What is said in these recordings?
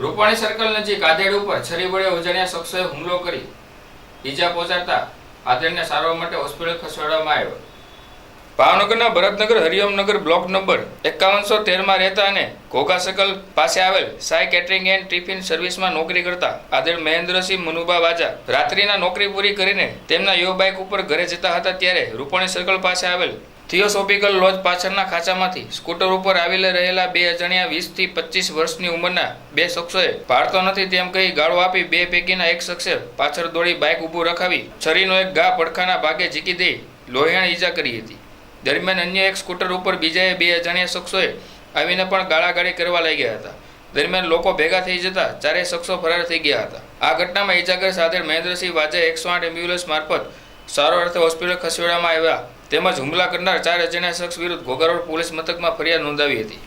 Rupani circle નજીક આધેડ ઉપર છરી વડે અજાણ્યા શખ્સોએ હુમલો કરી. ઈજા પહોંચાડતા આધેડને સારવાર માટે હોસ્પિટલ ખસેડવામાં આવ્યો. ભાવનગરના ભરતનગર હરિઓમનગર બ્લોક નંબર એકાવનસો તેરમાં રહેતા અને ઘોઘા સર્કલ પાસે આવેલ સાઈ કેટરિંગ એન્ડ ટિફિન સર્વિસમાં નોકરી કરતા આદેડ મહેન્દ્રસિંહ મનુભા વાજા રાત્રિના નોકરી પૂરી કરીને તેમના યો બાઇક ઉપર ઘરે જતા હતા ત્યારે રૂપાણી સર્કલ પાસે આવેલ થિયોસોફિકલ લોજ પાછળના ખાંચામાંથી સ્કૂટર ઉપર આવેલા રહેલા બે અજાણ્યા વીસથી પચીસ વર્ષની ઉંમરના બે શખ્સોએ પાડતો નથી તેમ કહી ગાળો આપી બે પૈકીના એક શખ્સે પાછળ દોડી બાઇક ઊભું રખાવી છરીનો એક ઘા પડખાના ભાગે ઝીકી દઈ લોહિયાણ ઈજા કરી હતી. દરમિયાન અન્ય એક સ્કૂટર ઉપર બીજાએ બે અજાણ્યા શખ્સોએ આવીને પણ ગાળાગાળી કરવા લાગ્યા હતા. દરમિયાન લોકો ભેગા થઈ જતા ચારેય શખ્સો ફરાર થઈ ગયા હતા. આ ઘટનામાં ઈજાગ્રસ્ત આધેડ મહેન્દ્રસિંહ વાજે એકસો આઠ એમ્બ્યુલન્સ મારફત સારવાર અર્થે હોસ્પિટલ ખસેડવામાં આવ્યા તેમજ હુમલા કરનાર ચાર અજાણ્યા શખ્સ વિરુદ્ધ ઘોઘારોડ પોલીસ મથકમાં ફરિયાદ નોંધાવી હતી.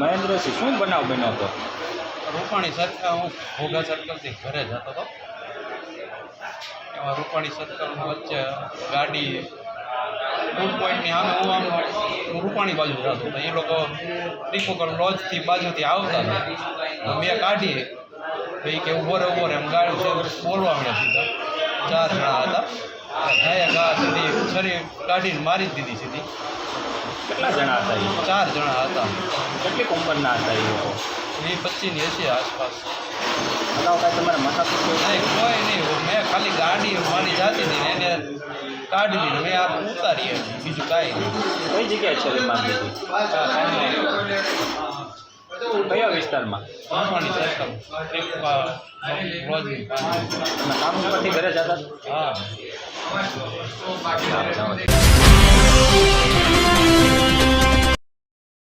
મહેન્દ્રસિંહ, શું બનાવ બન્યો હતો? રૂપાણી સર્કલ હું ભોગા સર્કલથી ઘરે જતો હતો. એમાં રૂપાણી સર્કલ વચ્ચે ગાડી ફૂડ પોઈન્ટની આમે હું આમ હું રૂપાણી બાજુ જતો હતો. એ લોકો ટીપોકર લોજથી બાજુથી આવતા હતા. મેં કાઢી ભાઈ કે ઊભો રે ઊભો રે એમ ગાડી છે બોલવા મળ્યા સીધા. ચાર જણા હતા. ગયા ગા સીધી છરી કાઢીને મારી જ દીધી સીધી. કેટલા જણા હતા ચાર જણા હતા. કેટલી ઉંમરના હતા એ લોકો? એ પચીસની હશે આસપાસ. તમારે નહીં કોઈ નહીં મેં ખાલી ગાડી મારી જાતી હતી ને એને કાઢી દીધી મેં આ ઉતારી બીજું કાંઈ કઈ જગ્યાએ છે કયા વિસ્તારમાં? કામ ઉપરથી ઘરે જતા? હા.